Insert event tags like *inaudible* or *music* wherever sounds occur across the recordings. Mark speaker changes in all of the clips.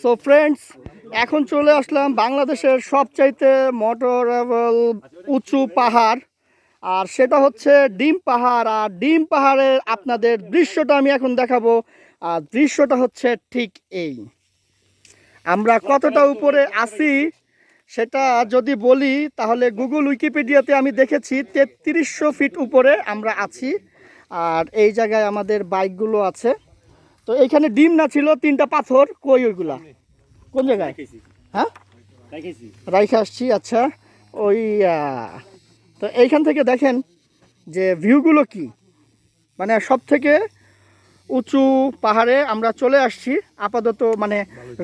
Speaker 1: So friends এখন চলে আসলাম বাংলাদেশের সবচাইতে মোটরেবল উঁচু পাহাড়, আর সেটা হচ্ছে ডিম পাহাড়, আর ডিম পাহাড়ের আপনাদের দৃশ্যটা আমি এখন দেখাবো, আর দৃশ্যটা হচ্ছে ঠিক এই। আমরা কতটা উপরে আছি সেটা যদি বলি, তাহলে গুগল উইকিপিডিয়াতে আমি দেখেছি তেত্রিশশো ফিট উপরে আমরা আছি, আর এই জায়গায় আমাদের বাইকগুলো আছে। তো এইখানে ডিম না ছিল তিনটা পাথর কই ওইগুলা? কোন জায়গায়? হ্যাঁ? রাইখে আসছি আচ্ছা। ওই তো এইখান থেকে দেখেন যে ভিউগুলো কি। মানে সব থেকে উঁচু পাহাড়ে আমরা চলে আসছি। আপাতত মানে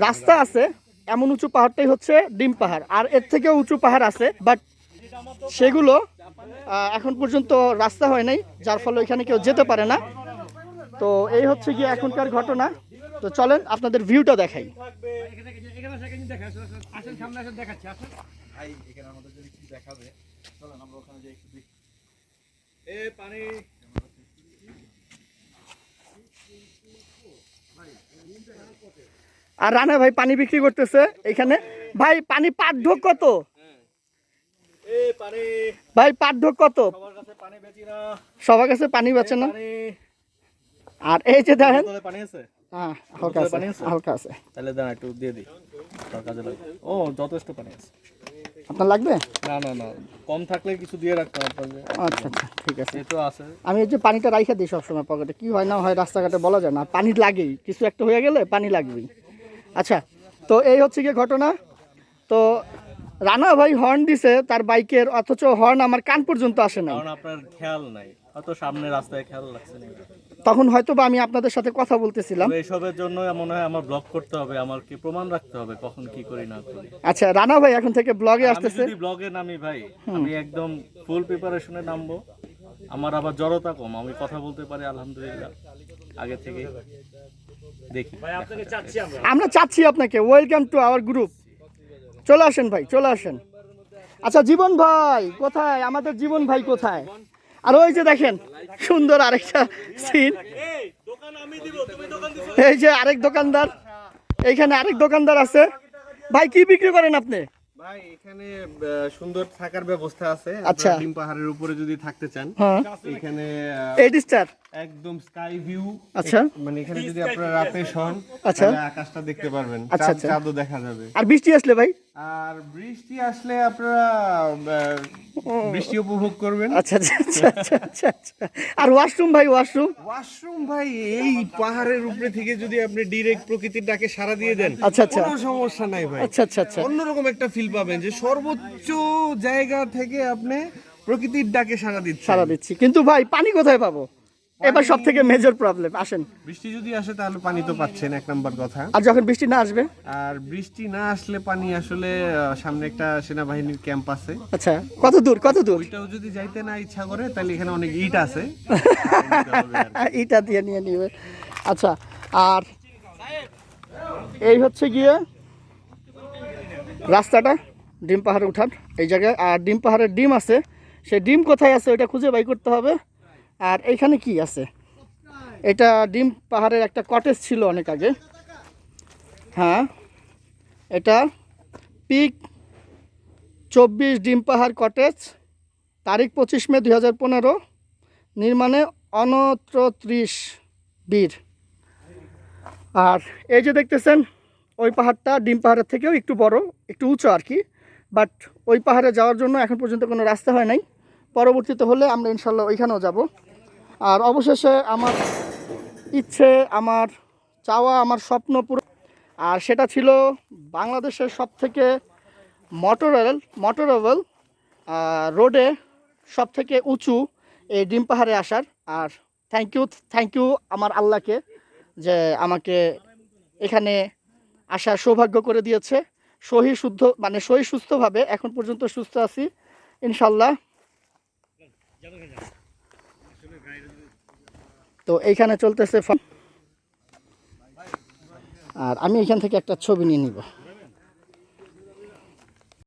Speaker 1: রাস্তা আছে এমন উঁচু পাহাড়টাই হচ্ছে ডিম পাহাড়। আর এর থেকেও উঁচু পাহাড় আছে বাট সেগুলো এখন পর্যন্ত রাস্তা হয় নাই যার ফলে এখানে কেউ যেতে পারে না। তো এই হচ্ছে গিয়ে এখনকার ঘটনা। তো চলেন আপনাদের ভিউটা দেখাই। আর রানা ভাই পানি বিক্রি করতেছে এখানে। ভাই পানি পাঠ্য কত? ভাই পাঠ্য কত? সবার কাছে পানি বেচে না। আর এই যে দেখেন
Speaker 2: পানি আছে?
Speaker 1: হ্যাঁ হালকা আছে হালকা আছে।
Speaker 2: তাহলে দাঁড়া একটু দিয়ে দিই। কাজে লাগবে। ও যথেষ্ট পানি আছে।
Speaker 1: আপনার লাগবে?
Speaker 2: না না না কম থাকলে কিছু দিয়ে রাখতে হবে
Speaker 1: আচ্ছা আচ্ছা ঠিক আছে।
Speaker 2: তো আছে।
Speaker 1: আমি এই যে পানিটা রাইখা দিই সবসময় পকেটে কি হয় না হয় রাস্তাঘাটে বলা যায় না পানি লাগেই কিছু একটা হয়ে গেলে পানি লাগবেই। আচ্ছা তো এই হচ্ছে গিয়ে ঘটনা। তো রানা ভাই হর্ন দিছে তার বাইকের অথচ হর্ন আমার কান পর্যন্ত আসে না
Speaker 2: আপনার খেয়াল নাই হয়তো সামনে রাস্তায় খেয়াল লাগছে না।
Speaker 1: তখন হয়তো বা আমি আপনাদের সাথে কথা বলতেছিলাম।
Speaker 2: তবে এসবের জন্য মনে হয় আমার ব্লগ করতে হবে আমার কি প্রমাণ রাখতে হবে কখন কি করি না করি।
Speaker 1: আচ্ছা রানা ভাই এখন থেকে ব্লগে
Speaker 2: আমি
Speaker 1: আসতেছে।
Speaker 2: যদি ব্লগে নামি ভাই আমি একদম ফুল প্রিপারেশনে নামবো। আমার আবার জড়তা কম আমি কথা বলতে পারি আলহামদুলিল্লাহ। আগে থেকে দেখি।
Speaker 1: আমরা। চাচ্ছি আপনাকে। ওয়েলকাম টু আওয়ার গ্রুপ চলে আসেন ভাই চলে আসেন। আচ্ছা জীবন ভাই কোথায়? আমাদের জীবন ভাই কোথায়? আর ওই যে দেখেন সুন্দর আরেকটা সিন এই যে আরেক দোকানদার এইখানে আরেক দোকানদার আছে। ভাই কি বিক্রি করেন আপনি?
Speaker 3: ভাই এখানে সুন্দর থাকার ব্যবস্থা আছে।
Speaker 1: আচ্ছা।
Speaker 3: ডিম পাহাড়ের উপরে যদি থাকতে চান
Speaker 1: হ্যাঁ।
Speaker 3: এখানে আহ,
Speaker 1: এইট স্টার
Speaker 3: একদম স্কাই ভিউ
Speaker 1: আচ্ছা।
Speaker 3: মানে এখানে যদি আপনারা রাতে শোন
Speaker 1: আচ্ছা।
Speaker 3: আকাশটা দেখতে পারবেন।
Speaker 1: আচ্ছা, আচ্ছা।
Speaker 3: চাঁদও দেখা যাবে।
Speaker 1: আর বৃষ্টি আসলে ভাই?
Speaker 3: আর বৃষ্টি আসলে আপনারা বৃষ্টি উপভোগ করবেন।
Speaker 1: আচ্ছা আচ্ছা আচ্ছা আচ্ছা আচ্ছা আচ্ছা। আর ওয়াশরুম ভাই ওয়াশরুম
Speaker 3: ওয়াশরুম ভাই এই পাহাড়ের উপরে থেকে যদি আপনি ডিরেক্ট প্রকৃতির ডাকে সাড়া দিয়ে দেন
Speaker 1: আচ্ছা, আচ্ছা।
Speaker 3: কোনো সমস্যা নাই ভাই।
Speaker 1: আচ্ছা আচ্ছা আচ্ছা।
Speaker 3: অন্যরকম একটা ফিল পাবেন যে সর্বোচ্চ জায়গা থেকে আপনি প্রকৃতির ডাকে সাড়া দিচ্ছেন।
Speaker 1: সারা দিচ্ছি। কিন্তু ভাই পানি কোথায় পাবো? এবার সব থেকে মেজর প্রবলেম আসেন।
Speaker 3: বৃষ্টি যদি আসে তাহলে পানি তো পাচ্ছেন এক নাম্বার কথা।
Speaker 1: আর যখন বৃষ্টি না আসবে?
Speaker 3: আর বৃষ্টি না আসলে পানি আসলে সামনে একটা সেনাবাহিনীর ক্যাম্প আছে।
Speaker 1: আচ্ছা কত দূর কত দূর?
Speaker 3: ওইটাও যদি যাইতে না ইচ্ছা করে তাহলে এখানে অনেক ইট আছে। *laughs*
Speaker 1: ইটা দিয়ে নিয়ে নিবে। আচ্ছা আর এই হচ্ছে গিয়ে রাস্তাটা ডিম পাহাড়ে উঠার এই জায়গায়। আর ডিম পাহাড়ের ডিম আছে সেই ডিম কোথায় আছে ওইটা খুঁজে বাই করতে হবে। আর এইখানে কি আছে? এটা ডিম পাহাড়ের একটা কটেজ ছিল অনেক আগে। হ্যাঁ এটা পিক চব্বিশ ডিম পাহাড় কটেজ তারিখ পঁচিশ মে দুই হাজার পনেরো, নির্মাণে অনত্রিশ বীর। আর এই যে দেখতেছেন, ওই পাহাড়টা ডিম পাহাড়ের থেকেও একটু বড়, একটু উঁচু আর কি বাট ওই পাহাড়ে যাওয়ার জন্য এখন পর্যন্ত কোনো রাস্তা হয় নাই। পরবর্তীতে হলে আমরা ইনশাল্লাহ ওইখানেও যাব। আর অবশেষে আমার ইচ্ছে, আমার চাওয়া, আমার স্বপ্ন পুরো আর সেটা ছিল বাংলাদেশের সব থেকে মোটরেল, মোটরেবল রোডে সব থেকে উঁচু এই ডিম পাহাড়ে আসার। আর থ্যাংক ইউ থ্যাংক ইউ আমার আল্লাহকে যে আমাকে এখানে আসার সৌভাগ্য করে দিয়েছে। সহি, শুদ্ধ মানে সহি, সুস্থভাবে এখন পর্যন্ত সুস্থ আছি ইনশাল্লাহ তো এইখানে চলতেছে আর আমি এখান থেকে একটা ছবি নিয়ে নিব।